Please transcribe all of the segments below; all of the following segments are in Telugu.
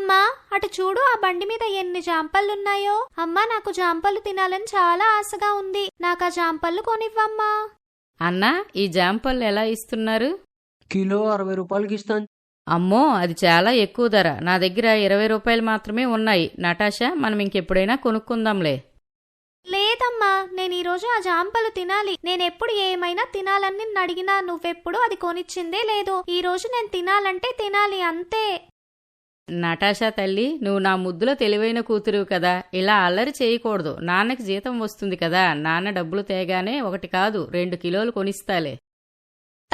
అమ్మా అటు చూడు ఆ బండి మీద ఎన్ని జాంపళ్ళున్నాయో. అమ్మా నాకు జాంపళ్ళు తినాలని చాలా ఆశగా ఉంది. నాకు ఆ జాంపళ్ళు కొనివ్వమ్మా. అన్నా ఈ జాంపళ్ళు ఎలా ఇస్తున్నారు? కిలో అరవై రూపాయలకి ఇస్తాను. అమ్మో అది చాలా ఎక్కువ ధర. నా దగ్గర ఇరవై రూపాయలు మాత్రమే ఉన్నాయి. నటాషా మనం ఇంకెప్పుడైనా కొనుక్కుందాంలే. లేదమ్మా నేను ఈరోజు ఆ జాంపలు తినాలి. నేనెప్పుడు ఏమైనా తినాలని నిన్ను అడిగినా నువ్వెప్పుడు అది కొనిచ్చిందే లేదు. ఈ రోజు నేను తినాలంటే తినాలి అంతే. నటాషా తల్లి నువ్వు నా ముద్దులో తెలివైన కూతురు కదా. ఇలా అల్లరి చేయకూడదు. నాన్నకి జీతం వస్తుంది కదా. నాన్న డబ్బులు తేగానే ఒకటి కాదు రెండు కిలోలు కొనిస్తాలే.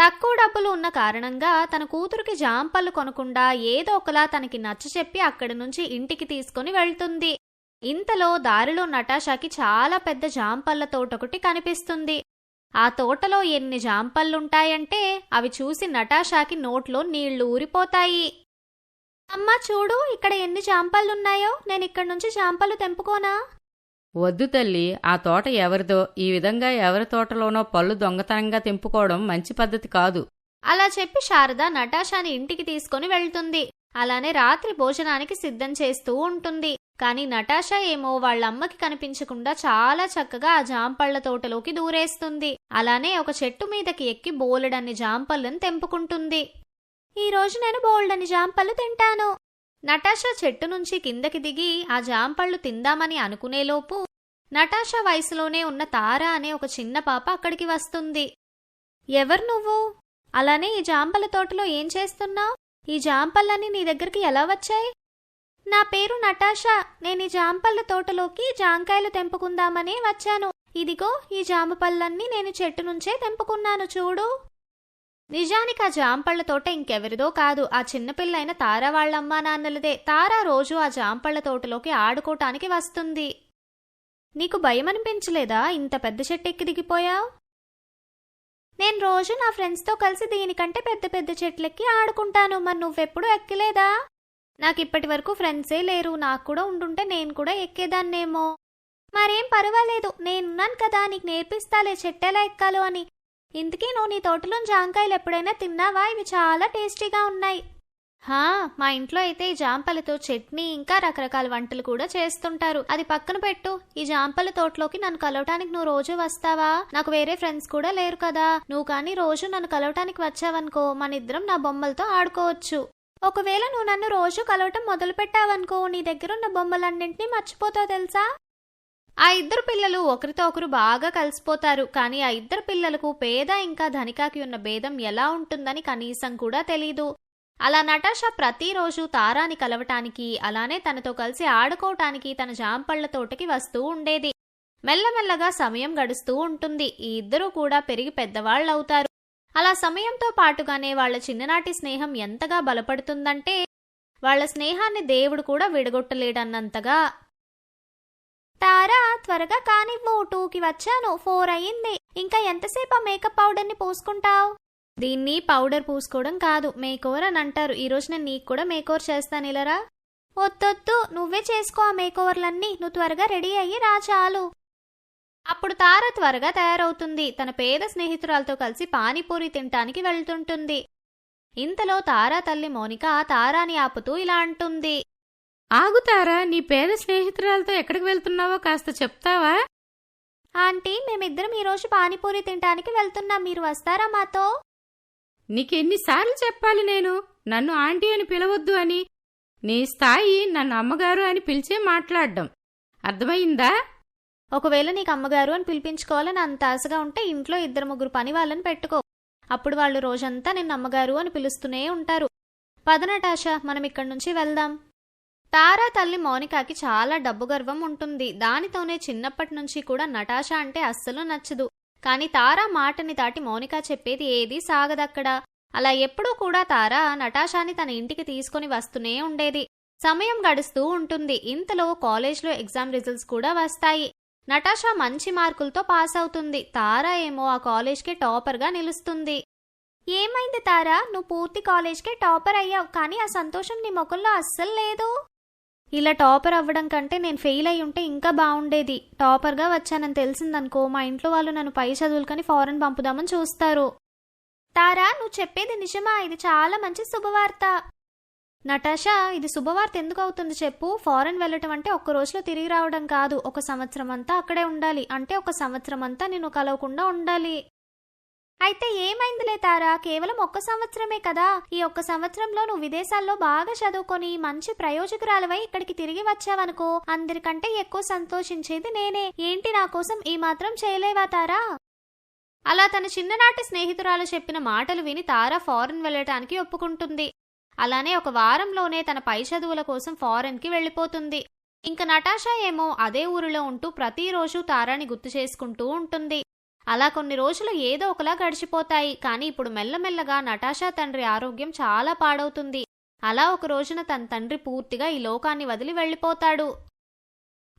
తక్కువ డబ్బులు ఉన్న కారణంగా తన కూతురికి జాంపళ్ళు కొనకుండా ఏదో ఒకలా తనకి నచ్చచెప్పి అక్కడి నుంచి ఇంటికి తీసుకుని వెళ్తుంది. ఇంతలో దారిలో నటాషాకి చాలా పెద్ద జాంపళ్ళ తోటొకటి కనిపిస్తుంది. ఆ తోటలో ఎన్ని జాంపళ్ళుంటాయంటే అవి చూసి నటాషాకి నోట్లో నీళ్ళు ఊరిపోతాయి. అమ్మా చూడు ఇక్కడ ఎన్ని జాంపళ్ళున్నాయో నేను ఇక్కడి నుంచి జాంపళ్ళు తెంపుకోనా? వద్దు తల్లి ఆ తోట ఎవరిదో. ఈ విధంగా ఎవరి తోటలోనో పళ్ళు దొంగతనంగా తెంపుకోవడం మంచి పద్ధతి కాదు. అలా చెప్పి శారద నటాషాని ఇంటికి తీసుకొని వెళ్తుంది. అలానే రాత్రి భోజనానికి సిద్ధం చేస్తూ ఉంటుంది. కానీ నటాషా ఏమో వాళ్ళమ్మకి కనిపించకుండా చాలా చక్కగా ఆ జాంపళ్ళ తోటలోకి దూరేస్తుంది. అలానే ఒక చెట్టు మీదకి ఎక్కి బోలెడన్ని జాంపళ్ళను తెంపుకుంటుంది. ఈ రోజు నేను బోల్డని జాంపళ్ళు తింటాను. నటాషా చెట్టు నుంచి కిందకి దిగి ఆ జాంపళ్ళు తిందామని అనుకునేలోపు నటాషా వయసులోనే ఉన్న తార అనే ఒక చిన్న పాప అక్కడికి వస్తుంది. ఎవరు నువ్వు? అలానే ఈ జాంపల తోటలో ఏం చేస్తున్నావు? ఈ జాంపళ్ళన్నీ నీ దగ్గరికి ఎలా వచ్చాయి? నా పేరు నటాషా. నేను ఈ జాంపళ్ళ తోటలోకి జాంకాయలు తెంపుకుందామని వచ్చాను. ఇదిగో ఈ జామ పళ్ళన్నీ నేను చెట్టు నుంచే తెంపుకున్నాను చూడు. నిజానికి ఆ జాంపళ్ళ తోట ఇంకెవరిదో కాదు. ఆ చిన్నపిల్లైన తారా వాళ్ళమ్మా నాన్నలదే. తారా రోజు ఆ జాంపళ్ళ తోటలోకి ఆడుకోటానికి వస్తుంది. నీకు భయం అనిపించలేదా ఇంత పెద్ద చెట్టు ఎక్కి దిగిపోయావు? నేను రోజు నా ఫ్రెండ్స్తో కలిసి దీనికంటే పెద్ద పెద్ద చెట్లెక్కి ఆడుకుంటాను. మరి నువ్వెప్పుడు ఎక్కలేదా? నాకు ఇప్పటి వరకు ఫ్రెండ్సే లేరు. నాకు కూడా ఉండుంటే నేను కూడా ఎక్కేదాన్నేమో. మరేం పర్వాలేదు. నేనున్నాను కదా. నీకు నేర్పిస్తాలే చెట్టెలా ఎక్కాలో అని. ఇంతకీ నువ్వు నీ తోటలో జాంకాయలు ఎప్పుడైనా తిన్నావా? ఇవి చాలా టేస్టీగా ఉన్నాయి. హా మా ఇంట్లో అయితే ఈ జాంపలతో చట్నీ ఇంకా రకరకాల వంటలు కూడా చేస్తుంటారు. అది పక్కన పెట్టు. ఈ జాంపల తోటలోకి నన్ను కలవటానికి నువ్వు రోజు వస్తావా? నాకు వేరే ఫ్రెండ్స్ కూడా లేరు కదా. నువ్వు కానీ రోజు నన్ను కలవటానికి వచ్చావనుకో మన ఇద్దరం నా బొమ్మలతో ఆడుకోవచ్చు. ఒకవేళ నువ్వు నన్ను రోజు కలవటం మొదలు పెట్టావనుకో నీ దగ్గర ఉన్న బొమ్మలన్నింటినీ మర్చిపోతావు తెలుసా? ఆ ఇద్దరు పిల్లలు ఒకరితో ఒకరు బాగా కలిసిపోతారు. కానీ ఆ ఇద్దరు పిల్లలకు పేద ఇంకా ధనికాకి ఉన్న భేదం ఎలా ఉంటుందని కనీసం కూడా తెలీదు. అలా నటాషా ప్రతిరోజు తారాని కలవటానికి అలానే తనతో కలిసి ఆడుకోవటానికి తన జాంపళ్ళ తోటకి వస్తూ ఉండేది. మెల్లమెల్లగా సమయం గడుస్తూ ఉంటుంది. ఈ ఇద్దరూ కూడా పెరిగి పెద్దవాళ్ళవుతారు. అలా సమయంతో పాటుగానే వాళ్ళ చిన్ననాటి స్నేహం ఎంతగా బలపడుతుందంటే వాళ్ళ స్నేహాన్ని దేవుడు కూడా విడగొట్టలేడన్నంతగా తారా త్వరగా కానివ్వు టూకి వచ్చాను. ఫోర్ అయ్యింది ఇంకా ఎంతసేపు ఆ మేకప్ పౌడర్ని పూసుకుంటావు? దీన్ని పౌడర్ పూసుకోవడం కాదు. మేకోవర్ అని అంటారు. ఈరోజు నేను నీకు కూడా మేకోవర్ చేస్తాను ఇలరా? వద్దొద్దు. నువ్వే చేసుకో ఆ మేకోవర్లన్నీ. నువ్వు త్వరగా రెడీ అయ్యి రా చాలు. అప్పుడు తార త్వరగా తయారవుతుంది. తన పేద స్నేహితురాలతో కలిసి పానీపూరి తినటానికి వెళ్తుంటుంది. ఇంతలో తారా తల్లి మోనిక తారాని ఆపుతూ ఇలా అంటుంది. ఆగుతారా? నీ పేద స్నేహితురాలతో ఎక్కడికి వెళ్తున్నావో కాస్త చెప్తావా? ఆంటీ మేమిద్దరం ఈరోజు పానీపూరి తినటానికి వెళ్తున్నాం. మీరు వస్తారా మాతో? నీకెన్నిసార్లు చెప్పాలి నేను? నన్ను ఆంటీ అని పిలవద్దు అని నీ స్థాయి నన్ను అమ్మగారు అని పిలిచే మాట్లాడడం. అర్థమైందా? ఒకవేళ నీకు అమ్మగారు అని పిలిపించుకోవాలని అంత ఆశగా ఉంటే ఇంట్లో ఇద్దరు ముగ్గురు పని వాళ్ళని పెట్టుకో. అప్పుడు వాళ్ళు రోజంతా నిన్ను అమ్మగారు అని పిలుస్తూనే ఉంటారు. పదనటాష మనం ఇక్కడి నుంచి వెళ్దాం. తారా తల్లి మోనికాకి చాలా డబ్బు గర్వం ఉంటుంది. దానితోనే చిన్నప్పటి నుంచి కూడా నటాష అంటే అస్సలు నచ్చదు. కానీ తారా మాటని దాటి మోనికా చెప్పేది ఏదీ సాగదక్కడ. అలా ఎప్పుడూ కూడా తారా నటాషాని తన ఇంటికి తీసుకొని వస్తూనే ఉండేది. సమయం గడుస్తూ ఉంటుంది. ఇంతలో కాలేజ్లో ఎగ్జామ్ రిజల్ట్స్ కూడా వస్తాయి. నటాషా మంచి మార్కులతో పాస్ అవుతుంది. తారా ఏమో ఆ కాలేజ్కి టాపర్గా నిలుస్తుంది. ఏమైంది తారా? నువ్వు పూర్తి కాలేజ్కే టాపర్ అయ్యావు. కానీ ఆ సంతోషం నీ ముఖంలో అస్సలు లేదు. ఇలా టాపర్ అవ్వడం కంటే నేను ఫెయిల్ అయి ఉంటే ఇంకా బాగుండేది. టాపర్గా వచ్చానని తెలిసిందనుకో మా ఇంట్లో వాళ్ళు నన్ను పై చదువులకని ఫారెన్ పంపుదామని చూస్తారు. తారా నువ్వు చెప్పేది నిజమా? ఇది చాలా మంచి శుభవార్త. నటాషా ఇది శుభవార్త ఎందుకు అవుతుంది చెప్పు? ఫారెన్ వెళ్ళటం అంటే ఒక్క రోజులో తిరిగి రావడం కాదు. ఒక సంవత్సరం అంతా అక్కడే ఉండాలి. అంటే ఒక సంవత్సరం అంతా నేను కలవకుండా ఉండాలి. అయితే ఏమైందిలే తారా? కేవలం ఒక్క సంవత్సరమే కదా. ఈ ఒక్క సంవత్సరంలో నువ్వు విదేశాల్లో బాగా చదువుకొని మంచి ప్రయోజకురాలవై ఇక్కడికి తిరిగి వచ్చావనుకో. అందరికంటే ఎక్కువ సంతోషించేది నేనే. ఏంటి నా కోసం ఈ మాత్రం చేయలేవా తారా? అలా తన చిన్ననాటి స్నేహితురాలు చెప్పిన మాటలు విని తారా ఫారెన్ వెళ్ళటానికి ఒప్పుకుంటుంది. అలానే ఒక వారంలోనే తన పై చదువుల కోసం ఫారెన్కి వెళ్ళిపోతుంది. ఇంక నటాషా ఏమో అదే ఊరిలో ఉంటూ ప్రతిరోజు తారాని గుర్తు చేసుకుంటూ ఉంటుంది. అలా కొన్ని రోజులు ఏదో ఒకలా గడిచిపోతాయి. కానీ ఇప్పుడు మెల్లమెల్లగా నటాషా తండ్రి ఆరోగ్యం చాలా పాడవుతుంది. అలా ఒక రోజున తన తండ్రి పూర్తిగా ఈ లోకాన్ని వదిలి వెళ్ళిపోతాడు.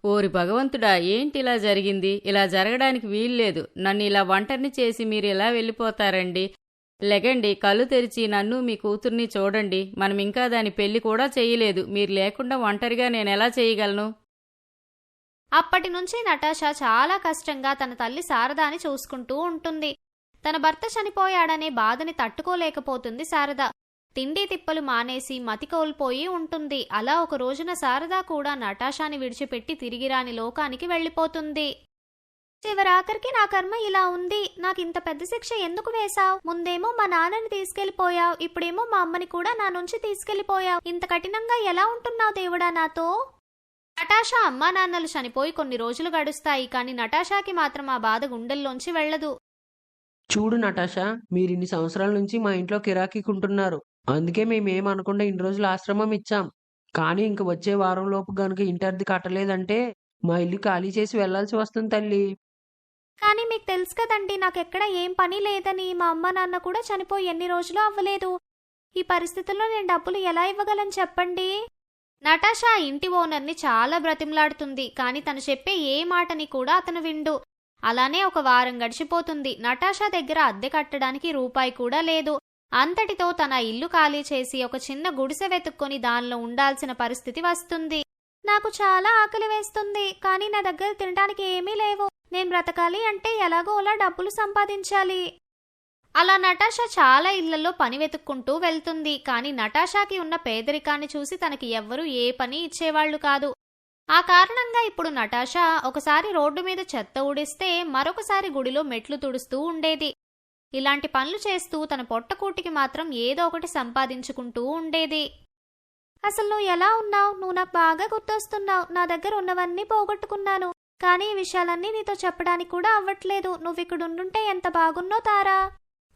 ఓరి భగవంతుడా ఏంటి ఇలా జరిగింది? ఇలా జరగడానికి వీల్లేదు. నన్ను ఇలా ఒంటరిని చేసి మీరు ఇలా వెళ్ళిపోతారండి? లెగండి కళ్ళు తెరిచి నన్ను మీ కూతుర్ని చూడండి. మనం ఇంకా దాని పెళ్ళి కూడా చేయలేదు. మీరు లేకుండా ఒంటరిగా నేను ఎలా చేయగలను? అప్పటి నుంచి నటాషా చాలా కష్టంగా తన తల్లి శారదాని చూసుకుంటూ ఉంటుంది. తన భర్త చనిపోయాడనే బాధని తట్టుకోలేకపోతుంది శారద. తిండి తిప్పలు మానేసి మతి కోల్పోయి ఉంటుంది. అలా ఒక రోజున శారద కూడా నటాషాని విడిచిపెట్టి తిరిగిరాని లోకానికి వెళ్ళిపోతుంది. చివరాఖరికి నా కర్మ ఇలా ఉంది. నాకు ఇంత పెద్ద శిక్ష ఎందుకు వేశావు? ముందేమో మా నాన్నని తీసుకెళ్ళిపోయావు ఇప్పుడేమో మా అమ్మని కూడా నా నుంచి తీసుకెళ్ళిపోయావు ఇంత కఠినంగా ఎలా ఉంటున్నావు దేవుడా నాతో? నటాషా అమ్మా నాన్నలు చనిపోయి కొన్ని రోజులు గడుస్తాయి కానీ నటాషాకి మాత్రం ఆ బాధ గుండెల్లోంచి వెళ్ళదు చూడు నటాషా మీరు ఇన్ని సంవత్సరాల నుంచి మా ఇంట్లో కిరాకీకుంటున్నారు. అందుకే మేము అనకుండా ఇన్ని రోజులు ఆశ్రమం ఇచ్చాం. కానీ ఇంక వచ్చే వారం లోపు గనుక ఇంటర్ది కట్టలేదంటే మా ఇల్లు ఖాళీ చేసి వెళ్ళాల్సి వస్తుంది తల్లి. కానీ మీకు తెలుసు కదండి నాకెక్కడ ఏం పని లేదని మా అమ్మ నాన్న కూడా చనిపోయి ఎన్ని రోజులు అవ్వలేదు. ఈ పరిస్థితుల్లో నేను డబ్బులు ఎలా ఇవ్వగలను చెప్పండి? నటాషా ఇంటి ఓనర్ని చాలా బ్రతిమలాడుతుంది కానీ తను చెప్పే ఏ మాటని కూడా అతను విండు. అలానే ఒక వారం గడిచిపోతుంది. నటాషా దగ్గర అద్దె కట్టడానికి రూపాయి కూడా లేదు. అంతటితో తన ఇల్లు ఖాళీ చేసి ఒక చిన్న గుడిసె వెతుక్కొని దానిలో ఉండాల్సిన పరిస్థితి వస్తుంది. నాకు చాలా ఆకలి వేస్తుంది కానీ నా దగ్గర తినడానికి ఏమీ లేవు. నేను బ్రతకాలి అంటే ఎలాగో అలా డబ్బులు సంపాదించాలి. అలా నటాషా చాలా ఇళ్ళలో పని వెతుక్కుంటూ వెళ్తుంది. కానీ నటాషాకి ఉన్న పేదరికాన్ని చూసి తనకి ఎవ్వరూ ఏ పని ఇచ్చేవాళ్ళు కాదు. ఆ కారణంగా ఇప్పుడు నటాషా ఒకసారి రోడ్డు మీద చెత్త ఊడిస్తే మరొకసారి గుడిలో మెట్లు తుడుస్తూ ఉండేది. ఇలాంటి పనులు చేస్తూ తన పొట్టకూటికి మాత్రం ఏదో ఒకటి సంపాదించుకుంటూ ఉండేది. అసలు నువ్వు ఎలా ఉన్నావు? నువ్వు నాకు బాగా గుర్తొస్తున్నావు. నా దగ్గర ఉన్నవన్నీ పోగొట్టుకున్నాను. కానీ ఈ విషయాలన్నీ నీతో చెప్పడానికి కూడా అవ్వట్లేదు. నువ్వు ఇక్కడ ఉండుంటే ఎంత బాగున్నో తారా.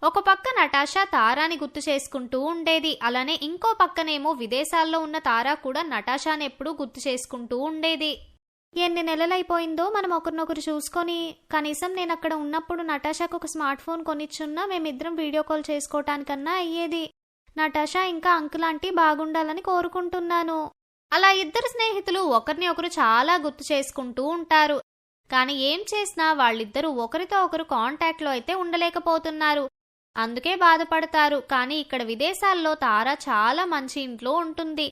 ఒక పక్క నటాషా తారాని గుర్తు చేసుకుంటూ ఉండేది. అలానే ఇంకో పక్కనేమో విదేశాల్లో ఉన్న తారా కూడా నటాషాని ఎప్పుడూ గుర్తు చేసుకుంటూ ఉండేది. ఎన్ని నెలలైపోయిందో మనం ఒకరినొకరు చూసుకొని కనీసం నేను అక్కడ ఉన్నప్పుడు నటాషాకు ఒక స్మార్ట్ ఫోన్ కొనిచ్చున్నా మేమిద్దరం వీడియో కాల్ చేసుకోవటానికన్నా అయ్యేది. నటాషా ఇంకా అంకుల్ ఆంటీ బాగుండాలని కోరుకుంటున్నాను. అలా ఇద్దరు స్నేహితులు ఒకరిని ఒకరు చాలా గుర్తు చేసుకుంటూ ఉంటారు. కానీ ఏం చేసినా వాళ్ళిద్దరూ ఒకరితో ఒకరు కాంటాక్ట్లో అయితే ఉండలేకపోతున్నారు. అందుకే బాధపడతారు. కానీ ఇక్కడ విదేశాల్లో తారా చాలా మంచి ఇంట్లో ఉంటుంది.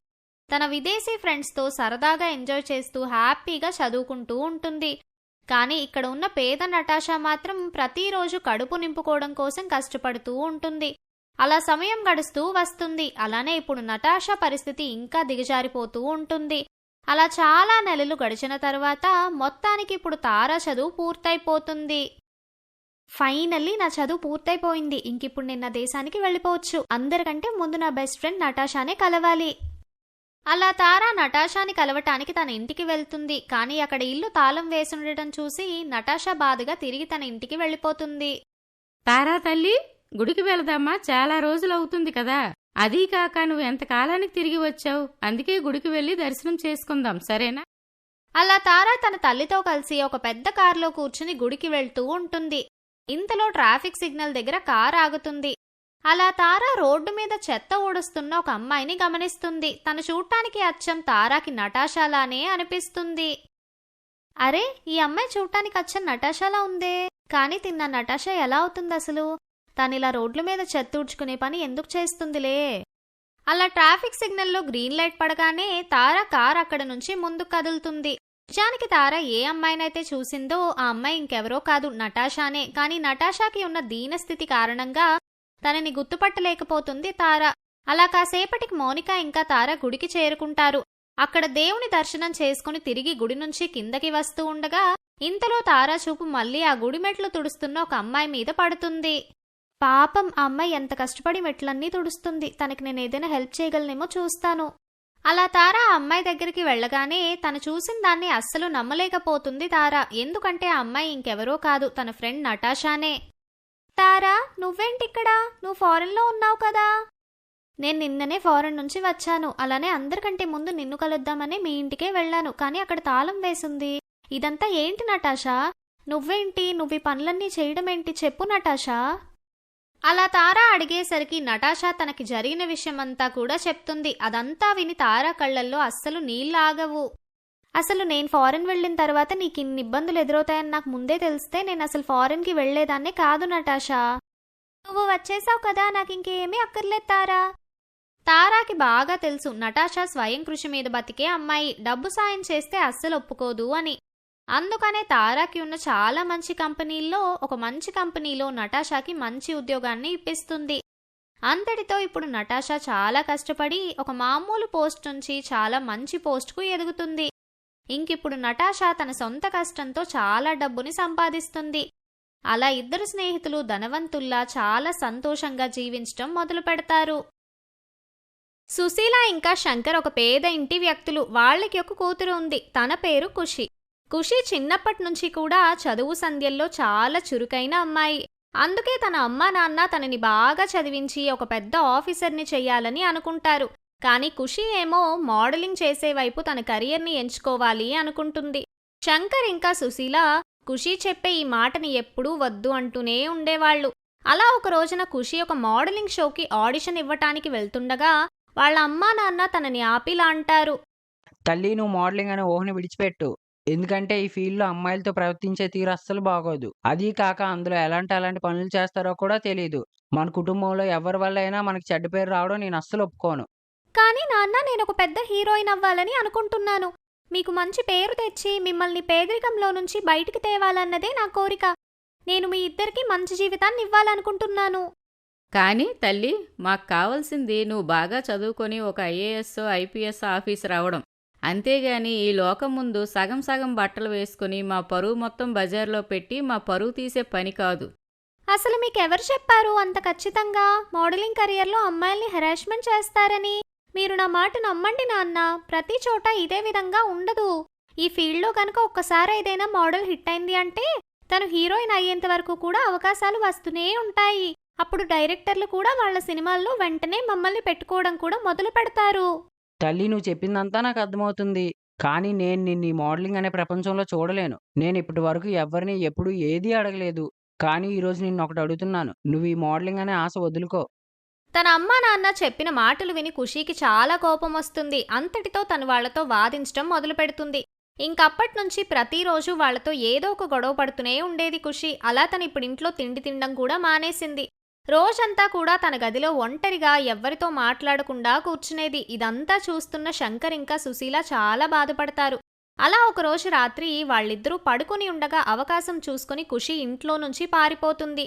తన విదేశీ ఫ్రెండ్స్తో సరదాగా ఎంజాయ్ చేస్తూ హ్యాపీగా చదువుకుంటూ ఉంటుంది. కానీ ఇక్కడ ఉన్న పేద నటాషా మాత్రం ప్రతిరోజు కడుపు నింపుకోవడం కోసం కష్టపడుతూ ఉంటుంది. అలా సమయం గడుస్తూ వస్తుంది. అలానే ఇప్పుడు నటాషా పరిస్థితి ఇంకా దిగజారిపోతూ ఉంటుంది. అలా చాలా నెలలు గడిచిన తర్వాత మొత్తానికి ఇప్పుడు తారా చదువు పూర్తయిపోతుంది. ఫైనల్లీ నా చదువు పూర్తయిపోయింది. ఇంకిప్పుడు నేను నా దేశానికి వెళ్ళిపోవచ్చు. అందరికంటే ముందు నా బెస్ట్ ఫ్రెండ్ నటాషానే కలవాలి. అలా తారా నటాషాని కలవటానికి తన ఇంటికి వెళ్తుంది. కానీ అక్కడ ఇల్లు తాళం వేసుండటం చూసి నటాషా బాధగా తిరిగి తన ఇంటికి వెళ్ళిపోతుంది. తారా తల్లి గుడికి వెళదామా? చాలా రోజులు అవుతుంది కదా. అదీ కాక నువ్వు ఎంతకాలానికి తిరిగి వచ్చావు? అందుకే గుడికి వెళ్ళి దర్శనం చేసుకుందాం సరేనా? అలా తారా తన తల్లితో కలిసి ఒక పెద్ద కారులో కూర్చుని గుడికి వెళ్తూ ఉంటుంది. ఇంతలో ట్రాఫిక్ సిగ్నల్ దగ్గర కార్ ఆగుతుంది. అలా తారా రోడ్డు మీద చెత్త ఊడుస్తున్న ఒక అమ్మాయిని గమనిస్తుంది. తను చూడటానికి అచ్చం తారాకి నటాషాలానే అనిపిస్తుంది. అరే ఈ అమ్మాయి చూడటానికి అచ్చం నటాషాలా ఉందే? కానీ తిన్న నటాషా ఎలా అవుతుంది అసలు? తనిలా రోడ్ల మీద చెత్త ఊడ్చుకునే పని ఎందుకు చేస్తుందిలే? అలా ట్రాఫిక్ సిగ్నల్లో గ్రీన్ లైట్ పడగానే తార కార్ అక్కడ నుంచి ముందుకు కదులుతుంది. నిజానికి తార ఏ అమ్మాయినైతే చూసిందో ఆ అమ్మాయి ఇంకెవరో కాదు నటాషానే. కానీ నటాషాకి ఉన్న దీనస్థితి కారణంగా తనని గుర్తుపట్టలేకపోతుంది తార. అలా కాసేపటికి మౌనిక ఇంకా తార గుడికి చేరుకుంటారు. అక్కడ దేవుని దర్శనం చేసుకుని తిరిగి గుడి నుంచి కిందకి వస్తూ ఉండగా ఇంతలో తారా చూపు మళ్ళీ ఆ గుడి మెట్లు తుడుస్తున్న ఒక అమ్మాయి మీద పడుతుంది. పాపం ఆ అమ్మాయి ఎంత కష్టపడి మెట్లన్నీ తుడుస్తుంది. తనకి నేను ఏదైనా హెల్ప్ చేయగలనేమో చూస్తాను. అలా తారా ఆ అమ్మాయి దగ్గరికి వెళ్ళగానే తను చూసిన దాన్ని అస్సలు నమ్మలేకపోతుంది తారా. ఎందుకంటే ఆ అమ్మాయి ఇంకెవరో కాదు తన ఫ్రెండ్ నటాషానే. తారా నువ్వేంటిక్కడ? నువ్వు ఫారెన్లో ఉన్నావు కదా? నేను నిన్ననే ఫారెన్ నుంచి వచ్చాను. అలానే అందరికంటే ముందు నిన్ను కలుద్దామని మీ ఇంటికే వెళ్ళాను. కానీ అక్కడ తాళం వేసింది. ఇదంతా ఏంటి నటాషా? నువ్వేంటి? నువ్వు ఈ పనులన్నీ చేయడం ఏంటి చెప్పు నటాషా. అలా తారా అడిగేసరికి నటాషా తనకి జరిగిన విషయమంతా కూడా చెప్తుంది. అదంతా విని తారా కళ్ళల్లో అస్సలు నీళ్ళాగవు అసలు నేను ఫారెన్ వెళ్ళిన తర్వాత నీకు ఇన్ని ఇబ్బందులు ఎదురవుతాయని నాకు ముందే తెలిస్తే నేను అసలు ఫారెన్కి వెళ్ళేదాన్నే కాదు నటాషా. నువ్వు వచ్చేసావు కదా నాకు ఇంకేమీ అక్కర్లేదు తారా. తారాకి బాగా తెలుసు నటాషా స్వయం కృషి మీద బతికే అమ్మాయి. డబ్బు సాయం చేస్తే అస్సలు ఒప్పుకోదు అని. అందుకనే తారాకి ఉన్న చాలా మంచి కంపెనీల్లో ఒక మంచి కంపెనీలో నటాషాకి మంచి ఉద్యోగాన్ని ఇప్పిస్తుంది. అంతటితో ఇప్పుడు నటాషా చాలా కష్టపడి ఒక మామూలు పోస్ట్ నుంచి చాలా మంచి పోస్ట్కు ఎదుగుతుంది. ఇంకిప్పుడు నటాషా తన సొంత కష్టంతో చాలా డబ్బుని సంపాదిస్తుంది. అలా ఇద్దరు స్నేహితులు ధనవంతుల్లా చాలా సంతోషంగా జీవించటం మొదలు పెడతారు. సుశీల ఇంకా శంకర్ ఒక పేద ఇంటి వ్యక్తులు. వాళ్ళకి ఒక కూతురు ఉంది. తన పేరు ఖుషి. ఖుషి చిన్నప్పటి నుంచి కూడా చదువు సంధ్యల్లో చాలా చురుకైన అమ్మాయి. అందుకే తన అమ్మా నాన్న తనని బాగా చదివించి ఒక పెద్ద ఆఫీసర్ని చెయ్యాలని అనుకుంటారు. కానీ ఖుషి ఏమో మోడలింగ్ చేసే వైపు తన కెరియర్ని ఎంచుకోవాలి అనుకుంటుంది. శంకర్ ఇంకా సుశీల ఖుషి చెప్పే ఈ మాటని ఎప్పుడూ వద్దు అంటూనే ఉండేవాళ్ళు. అలా ఒక రోజున ఖుషి ఒక మోడలింగ్ షోకి ఆడిషన్ ఇవ్వటానికి వెళ్తుండగా వాళ్ళ అమ్మా నాన్న తనని ఆపిలా అంటారు. తల్లి నువ్వు మోడలింగ్ అనే ఊహని విడిచిపెట్టు. ఎందుకంటే ఈ ఫీల్డ్లో అమ్మాయిలతో ప్రవర్తించే తీరు అస్సలు బాగోదు. అది కాక అందులో ఎలాంటి ఎలాంటి పనులు చేస్తారో కూడా తెలియదు మన కుటుంబంలో ఎవరి వల్ల అయినా మనకి చెడ్డ పేరు రావడం నేను అస్సలు ఒప్పుకోను. కానీ నాన్న నేను ఒక పెద్ద హీరోయిన్ అవ్వాలని అనుకుంటున్నాను. మీకు మంచి పేరు తెచ్చి మిమ్మల్ని పేదరికంలో నుంచి బయటికి తేవాలన్నదే నా కోరిక. నేను మీ ఇద్దరికి మంచి జీవితాన్ని ఇవ్వాలనుకుంటున్నాను. కానీ తల్లి మాకు కావాల్సింది నువ్వు బాగా చదువుకొని ఒక ఐఏఎస్ ఐపీఎస్ ఆఫీసర్ అవడం అంతేగాని ఈ లోకం ముందు సగం సగం బట్టలు వేసుకుని మా పరువు మొత్తం బజార్లో పెట్టి మా పరువు తీసే పని కాదు. అసలు మీకెవరు చెప్పారు అంత ఖచ్చితంగా? మోడలింగ్ కెరియర్లో అమ్మాయిల్ని హెరాస్మెంట్ చేస్తారని? మీరు నా మాట నమ్మండి నాన్న. ప్రతి చోట ఇదే విధంగా ఉండదు. ఈ ఫీల్డ్లో కనుక ఒక్కసారి ఏదైనా మోడల్ హిట్ అయింది అంటే తను హీరోయిన్ అయ్యేంత వరకు కూడా అవకాశాలు వస్తూనే ఉంటాయి. అప్పుడు డైరెక్టర్లు కూడా వాళ్ళ సినిమాల్లో వెంటనే మమ్మల్ని పెట్టుకోవడం కూడా మొదలు పెడతారు తల్లి నువ్వు చెప్పిందంతా నాకు అర్థమవుతుంది. కానీ నేను నిన్ను ఈ మోడలింగ్ అనే ప్రపంచంలో చూడలేను. నేను ఇప్పటి వరకు ఎవరిని ఎప్పుడు ఏదీ అడగలేదు. కానీ ఈరోజు నిన్ను ఒకటి అడుగుతున్నాను. నువ్వు ఈ మోడలింగ్ అనే ఆశ వదులుకో. తన అమ్మ నాన్న చెప్పిన మాటలు విని ఖుషీకి చాలా కోపం వస్తుంది. అంతటితో తను వాళ్ళతో వాదించడం మొదలు పెడుతుంది. ఇంకప్పటి నుంచి ప్రతిరోజు వాళ్ళతో ఏదో ఒక గొడవ పడుతూనే ఉండేది ఖుషి. అలా తను ఇప్పుడు ఇంట్లో తిండి తినడం కూడా మానేసింది. రోజంతా కూడా తన గదిలో ఒంటరిగా ఎవ్వరితో మాట్లాడకుండా కూర్చునేది. ఇదంతా చూస్తున్న శంకర్ ఇంకా సుశీల చాలా బాధపడతారు. అలా ఒకరోజు రాత్రి వాళ్ళిద్దరూ పడుకుని ఉండగా అవకాశం చూసుకుని ఖుషి ఇంట్లో నుంచి పారిపోతుంది.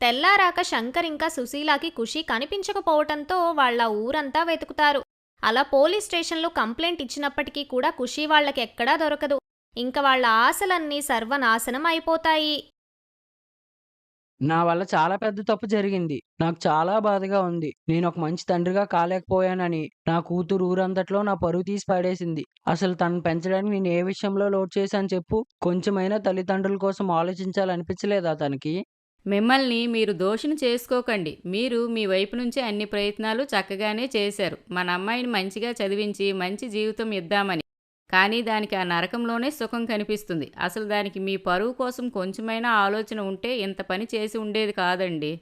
తెల్లారాక శంకర్ ఇంకా సుశీలాకి ఖుషి కనిపించకపోవటంతో వాళ్ళ ఊరంతా వెతుకుతారు. అలా పోలీస్ స్టేషన్లో కంప్లైంట్ ఇచ్చినప్పటికీ కూడా ఖుషి వాళ్ళకి ఎక్కడా దొరకదు. ఇంక వాళ్ళ ఆశలన్నీ సర్వనాశనం అయిపోతాయి. నా వల్ల చాలా పెద్ద తప్పు జరిగింది. నాకు చాలా బాధగా ఉంది. నేను ఒక మంచి తండ్రిగా కాలేకపోయానని నా కూతురు ఊరంతట్లో నా పరువు తీసి పడేసింది. అసలు తను పెంచడానికి నేను ఏ విషయంలో లోడ్ చేశాను చెప్పు? కొంచెమైనా తల్లిదండ్రుల కోసం ఆలోచించాలనిపించలేదా తనకి? మిమ్మల్ని మీరు దోషిని చేసుకోకండి. మీరు మీ వైపు నుంచి అన్ని ప్రయత్నాలు చక్కగానే చేశారు. మన అమ్మాయిని మంచిగా చదివించి మంచి జీవితం ఇద్దామని. కానీ దానికి ఆ నరకంలోనే సుఖం కనిపిస్తుంది. అసలు దానికి మీ పరువు కోసం కొంచెమైనా ఆలోచన ఉంటే ఇంత పని చేసి ఉండేది కాదండి.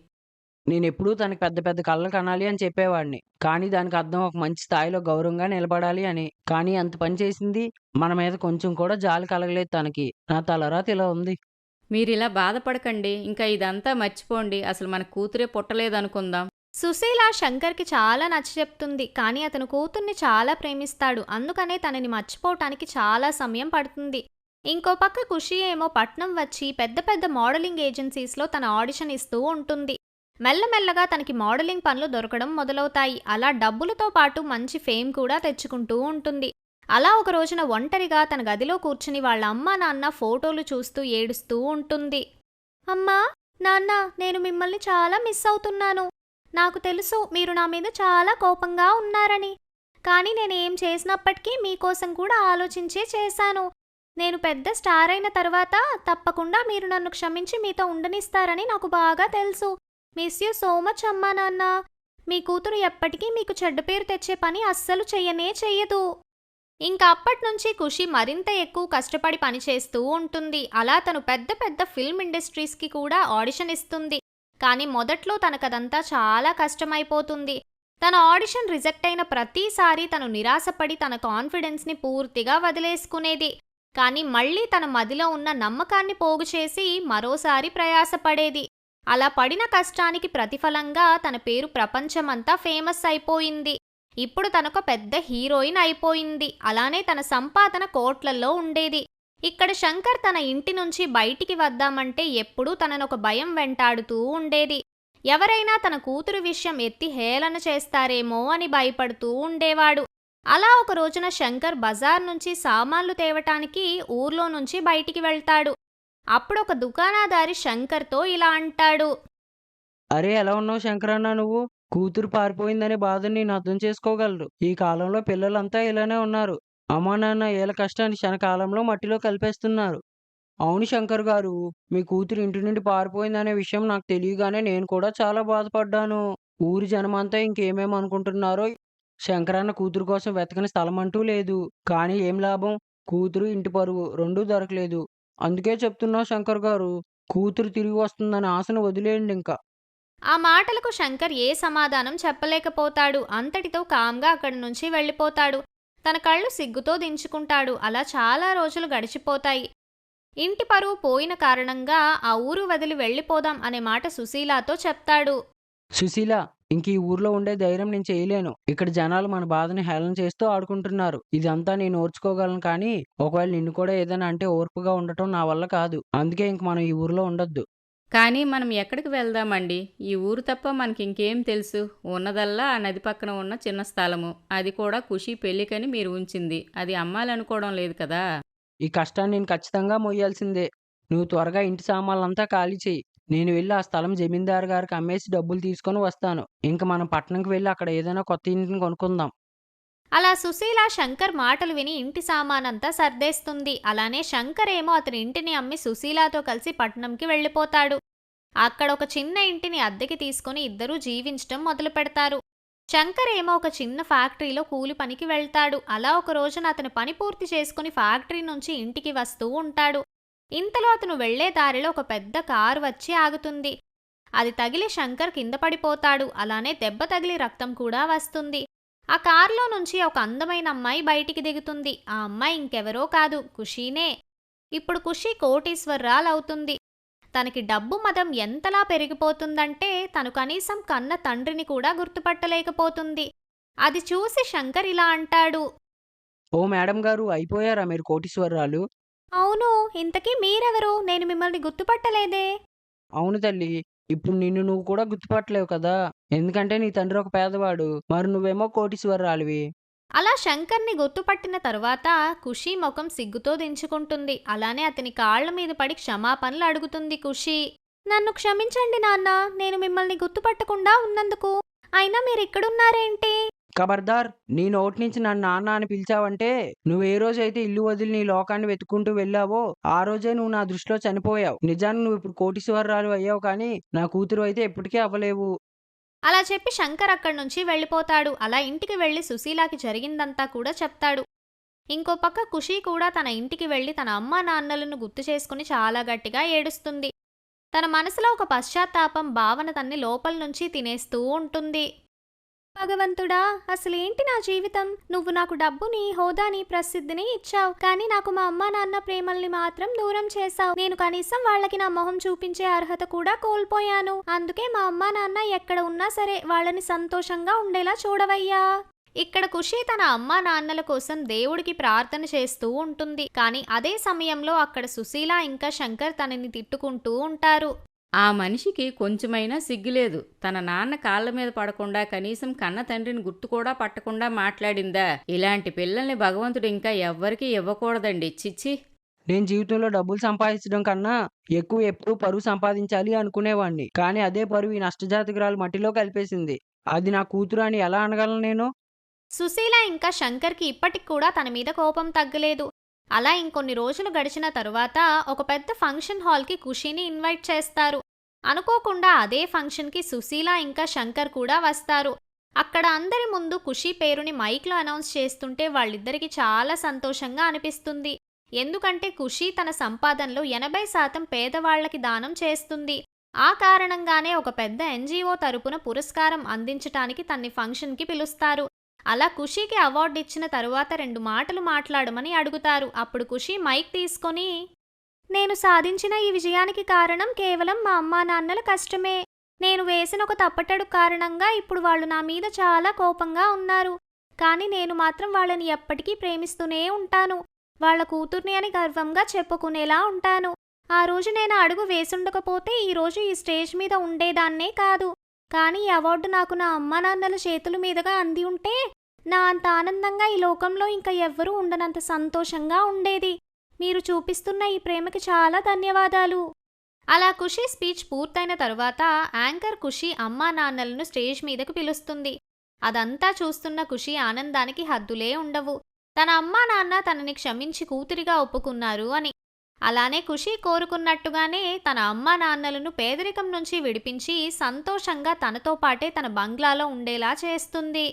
నేను ఎప్పుడూ తనకి పెద్ద పెద్ద కళ్ళలు కనాలి అని చెప్పేవాడిని. కానీ దానికి అర్థం ఒక మంచి స్థాయిలో గౌరవంగా నిలబడాలి అని. కానీ అంత పని చేసింది మన మీద కొంచెం కూడా జాలి కలగలేదు తనకి. నా తలరాత ఇలా ఉంది. మీరు ఇలా బాధపడకండి. ఇంకా ఇదంతా మర్చిపోండి. అసలు మన కూతురే పుట్టలేదనుకుందాం. సుశీల శంకర్కి చాలా నచ్చచెప్తుంది కానీ అతను కూతుర్ని చాలా ప్రేమిస్తాడు. అందుకనే తనని మర్చిపోవటానికి చాలా సమయం పడుతుంది. ఇంకో పక్క ఖుషి ఏమో పట్నం వచ్చి పెద్ద పెద్ద మోడలింగ్ ఏజెన్సీస్లో తన ఆడిషన్ ఇస్తూ ఉంటుంది. మెల్లమెల్లగా తనకి మోడలింగ్ పనులు దొరకడం మొదలవుతాయి. అలా డబ్బులతో పాటు మంచి ఫేమ్ కూడా తెచ్చుకుంటూ ఉంటుంది. అలా ఒక రోజున ఒంటరిగా తన గదిలో కూర్చుని వాళ్ళ అమ్మ నాన్న ఫోటోలు చూస్తూ ఏడుస్తూ ఉంటుంది. అమ్మా నాన్న నేను మిమ్మల్ని చాలా మిస్ అవుతున్నాను. నాకు తెలుసు మీరు నా మీద చాలా కోపంగా ఉన్నారని. కానీ నేనేం చేసినప్పటికీ మీకోసం కూడా ఆలోచించే చేశాను. నేను పెద్ద స్టార్ అయిన తర్వాత తప్పకుండా మీరు నన్ను క్షమించి మీతో ఉండనిస్తారని నాకు బాగా తెలుసు. మిస్ యూ సో మచ్ అమ్మా నాన్న. మీ కూతురు ఎప్పటికీ మీకు చెడ్డ పేరు తెచ్చే పని అస్సలు చెయ్యనే చెయ్యదు. ఇంకా అప్పటి నుంచి ఖుషి మరింత ఎక్కువ కష్టపడి పనిచేస్తూ ఉంటుంది. అలా తను పెద్ద పెద్ద ఫిల్మ్ ఇండస్ట్రీస్కి కూడా ఆడిషన్ ఇస్తుంది. కానీ మొదట్లో తనకదంతా చాలా కష్టమైపోతుంది. తన ఆడిషన్ రిజెక్ట్ అయిన ప్రతిసారి తను నిరాశపడి తన కాన్ఫిడెన్స్ని పూర్తిగా వదిలేసుకునేది. కానీ మళ్ళీ తన మదిలో ఉన్న నమ్మకాన్ని పోగు చేసి మరోసారి ప్రయాసపడేది. అలా పడిన కష్టానికి ప్రతిఫలంగా తన పేరు ప్రపంచమంతా ఫేమస్ అయిపోయింది. ఇప్పుడు తనొక పెద్ద హీరోయిన్ అయిపోయింది. అలానే తన సంపాదన కోట్లల్లో ఉండేది. ఇక్కడ శంకర్ తన ఇంటి నుంచి బయటికి వద్దామంటే ఎప్పుడూ తననొక భయం వెంటాడుతూ ఉండేది. ఎవరైనా తన కూతురు విషయం ఎత్తి హేళన చేస్తారేమో అని భయపడుతూ ఉండేవాడు. అలా ఒక రోజున శంకర్ బజార్ నుంచి సామాన్లు తేవటానికి ఊర్లో నుంచి బయటికి వెళ్తాడు. అప్పుడు ఒక దుకాణాదారి శంకర్తో ఇలా అంటాడు. అరే ఎలా ఉన్నావు శంకరన్న నువ్వు? కూతురు పారిపోయిందనే బాధని నేను అర్థం చేసుకోగలరు ఈ కాలంలో పిల్లలంతా ఇలానే ఉన్నారు. అమ్మా నాన్న ఏళ్ళ కష్టాన్ని క్షణకాలంలో మట్టిలో కలిపేస్తున్నారు. అవును శంకర్ గారు మీ కూతురు ఇంటి నుండి పారిపోయిందనే విషయం నాకు తెలియగానే నేను కూడా చాలా బాధపడ్డాను. ఊరి జనమంతా ఇంకేమేమి అనుకుంటున్నారో శంకరన్న కూతురు కోసం వెతకని స్థలం అంటూ లేదు. కానీ ఏం లాభం? కూతురు ఇంటి పరువు రెండూ దొరకలేదు. అందుకే చెప్తున్నా శంకర్ గారు కూతురు తిరిగి వస్తుందనే ఆశను వదిలేయండి ఇంకా. ఆ మాటలకు శంకర్ ఏ సమాధానం చెప్పలేకపోతాడు. అంతటితో కామ్గా అక్కడి నుంచి వెళ్ళిపోతాడు. తన కళ్ళు సిగ్గుతో దించుకుంటాడు. అలా చాలా రోజులు గడిచిపోతాయి. ఇంటి పరువు పోయిన కారణంగా ఆ ఊరు వదిలి వెళ్ళిపోదాం అనే మాట సుశీలాతో చెప్తాడు. సుశీల ఇంక ఈ ఊర్లో ఉండే ధైర్యం నేను చేయలేను. ఇక్కడ జనాలు మన బాధని హేళన చేస్తూ ఆడుకుంటున్నారు. ఇదంతా నేను ఓర్చుకోగలను కానీ ఒకవేళ నిన్ను కూడా ఏదైనా అంటే ఓర్పుగా ఉండటం నా వల్ల కాదు. అందుకే ఇంక మనం ఈ ఊర్లో ఉండొద్దు. కానీ మనం ఎక్కడికి వెళ్దామండి? ఈ ఊరు తప్ప మనకి ఇంకేం తెలుసు? ఉన్నదల్లా ఆ నది పక్కన ఉన్న చిన్న స్థలము. అది కూడా ఖుషి పెళ్ళికని మీరు ఉంచింది. అది అమ్మాలనుకోవడం లేదు కదా? ఈ కష్టాన్ని నేను ఖచ్చితంగా మొయ్యాల్సిందే. నువ్వు త్వరగా ఇంటి సామాన్లంతా ఖాళీ చెయ్యి. నేను వెళ్ళి ఆ స్థలం జమీందారు గారికి అమ్మేసి డబ్బులు తీసుకొని వస్తాను. ఇంక మనం పట్టణంకి వెళ్ళి అక్కడ ఏదైనా కొత్త ఇంటిని కొనుక్కుందాం. అలా సుశీల శంకర్ మాటలు విని ఇంటి సామానంతా సర్దేస్తుంది. అలానే శంకర్ ఏమో అతని ఇంటిని అమ్మి సుశీలాతో కలిసి పట్నంకి వెళ్ళిపోతాడు. అక్కడ ఒక చిన్న ఇంటిని అద్దెకి తీసుకుని ఇద్దరూ జీవించటం మొదలు పెడతారు. శంకర్ ఏమో ఒక చిన్న ఫ్యాక్టరీలో కూలి పనికి వెళ్తాడు. అలా ఒక రోజున అతను పని పూర్తి చేసుకుని ఫ్యాక్టరీ నుంచి ఇంటికి వస్తూ ఉంటాడు. ఇంతలో అతను వెళ్ళే దారిలో ఒక పెద్ద కారు వచ్చి ఆగుతుంది. అది తగిలి శంకర్ కింద పడిపోతాడు. అలానే దెబ్బ తగిలి రక్తం కూడా వస్తుంది. ఆ కారులో నుంచి ఒక అందమైన అమ్మాయి బయటికి దిగుతుంది. ఆ అమ్మాయి ఇంకెవరో కాదు ఖుషీనే. ఇప్పుడు ఖుషి కోటీశ్వర్రాలవుతుంది తనకి డబ్బు మదం ఎంతలా పెరిగిపోతుందంటే తను కనీసం కన్న తండ్రిని కూడా గుర్తుపట్టలేకపోతుంది. అది చూసి శంకర్ ఇలా అంటాడు. ఓ మేడం గారు అయిపోయారా మీరు కోటీశ్వరరాలు? అవును ఇంతకీ మీరెవరు? నేను మిమ్మల్ని గుర్తుపట్టలేదే. అవును తల్లి ఇప్పుడు నిన్ను నువ్వు కూడా గుర్తుపట్టలేవు కదా? ఎందుకంటే నీ తండ్రి ఒక పేదవాడు. మరి నువ్వేమో కోటీశ్వరరాలివి. అలా శంకర్ని గుర్తుపట్టిన తరువాత ఖుషి ముఖం సిగ్గుతో దించుకుంటుంది. అలానే అతని కాళ్ళ మీద పడి క్షమాపణలు అడుగుతుంది ఖుషి. నన్ను క్షమించండి నాన్న నేను మిమ్మల్ని గుర్తుపట్టకుండా ఉన్నందుకు. అయినా మీరిక్కడున్నారేంటి? ఖబర్దార్ నీ నోటి నుంచి నన్ను నాన్న అని పిలిచావంటే నువ్వు ఏ రోజైతే ఇల్లు వదిలి నీ లోకాన్ని వెతుక్కుంటూ వెళ్ళావో ఆ రోజే నువ్వు నా దృష్టిలో చనిపోయావు. నిజానికి నువ్వు ఇప్పుడు కోటీశ్వరరాలు అయ్యావు కానీ నా కూతురు అయితే ఎప్పటికీ అవ్వలేవు. అలా చెప్పి శంకర్ అక్కడి నుంచి వెళ్ళిపోతాడు. అలా ఇంటికి వెళ్ళి సుశీలాకి జరిగిందంతా కూడా చెప్తాడు. ఇంకో పక్క ఖుషి కూడా తన ఇంటికి వెళ్ళి తన అమ్మా నాన్నలను గుర్తు చేసుకుని చాలా గట్టిగా ఏడుస్తుంది. తన మనసులో ఒక పశ్చాత్తాపం భావన తన్ని లోపల నుంచి తినేస్తూ ఉంటుంది. భగవంతుడా అసలేంటి నా జీవితం? నువ్వు నాకు డబ్బుని హోదాని ప్రసిద్ధిని ఇచ్చావు. కానీ నాకు మా అమ్మా నాన్న ప్రేమల్ని మాత్రం దూరం చేశావు. నేను కనీసం వాళ్ళకి నా మొహం చూపించే అర్హత కూడా కోల్పోయాను. అందుకే మా అమ్మా నాన్న ఎక్కడ ఉన్నా సరే వాళ్ళని సంతోషంగా ఉండేలా చూడవయ్యా. ఇక్కడ ఖుషి తన అమ్మా నాన్నల కోసం దేవుడికి ప్రార్థన చేస్తూ ఉంటుంది. కానీ అదే సమయంలో అక్కడ సుశీల ఇంకా శంకర్ తనని తిట్టుకుంటూ ఉంటారు. ఆ మనిషికి కొంచెమైనా సిగ్గులేదు. తన నాన్న కాళ్ళ మీద పడకుండా కనీసం కన్న తండ్రిని గుర్తు కూడా పట్టకుండా మాట్లాడిందా? ఇలాంటి పిల్లల్ని భగవంతుడు ఇంకా ఎవ్వరికీ ఇవ్వకూడదండి. చిచ్చి. నేను జీవితంలో డబ్బులు సంపాదించడం కన్నా ఎక్కువ ఎప్పుడు పరువు సంపాదించాలి అనుకునేవాడిని కానీ అదే పరువు ఈ నష్టజాతకురాలు మట్టిలో కలిపేసింది. అది నా కూతురు అని ఎలా అనగలను నేను? సుశీల ఇంకా శంకర్కి ఇప్పటికి కూడా తన మీద కోపం తగ్గలేదు. అలా ఇంకొన్ని రోజులు గడిచిన తరువాత ఒక పెద్ద ఫంక్షన్ హాల్కి ఖుషీని ఇన్వైట్ చేస్తారు. అనుకోకుండా అదే ఫంక్షన్కి సుశీల ఇంకా శంకర్ కూడా వస్తారు. అక్కడ అందరి ముందు ఖుషీ పేరుని మైక్లో అనౌన్స్ చేస్తుంటే వాళ్ళిద్దరికి చాలా సంతోషంగా అనిపిస్తుంది. ఎందుకంటే ఖుషీ తన సంపాదనలో ఎనభై శాతం పేదవాళ్ళకి దానం చేస్తుంది. ఆ కారణంగానే ఒక పెద్ద ఎన్జీఓ తరపున పురస్కారం అందించటానికి తన్ని ఫంక్షన్కి పిలుస్తారు. అలా ఖుషీకి అవార్డు ఇచ్చిన తరువాత రెండు మాటలు మాట్లాడమని అడుగుతారు. అప్పుడు ఖుషీ మైక్ తీసుకొని నేను సాధించిన ఈ విజయానికి కారణం కేవలం మా అమ్మా నాన్నల కష్టమే. నేను వేసిన ఒక తప్పటడు కారణంగా ఇప్పుడు వాళ్ళు నా మీద చాలా కోపంగా ఉన్నారు. కానీ నేను మాత్రం వాళ్ళని ఎప్పటికీ ప్రేమిస్తూనే ఉంటాను. వాళ్ళ కూతుర్ని అని గర్వంగా చెప్పుకునేలా ఉంటాను. ఆ రోజు నేను అడుగు వేసుండకపోతే ఈరోజు ఈ స్టేజ్ మీద ఉండేదాన్నే కాదు. కానీ ఈ అవార్డు నాకు నా అమ్మా నాన్నల చేతుల మీదుగా అంది ఉంటే నా అంత ఆనందంగా ఈ లోకంలో ఇంకా ఎవ్వరూ ఉండనంత సంతోషంగా ఉండేది. మీరు చూపిస్తున్న ఈ ప్రేమకి చాలా ధన్యవాదాలు. అలా ఖుషి స్పీచ్ పూర్తయిన తరువాత యాంకర్ ఖుషి అమ్మా నాన్నలను స్టేజ్ మీదకు పిలుస్తుంది. అదంతా చూస్తున్న ఖుషి ఆనందానికి హద్దులే ఉండవు. తన అమ్మా నాన్న తనని క్షమించి కూతురిగా ఒప్పుకున్నారు అని అలానే ఖుషి కోరుకున్నట్టుగానే తన అమ్మా నాన్నలను పేదరికం నుంచి విడిపించి సంతోషంగా తనతో పాటే తన బంగ్లాలో ఉండేలా చేస్తుంది.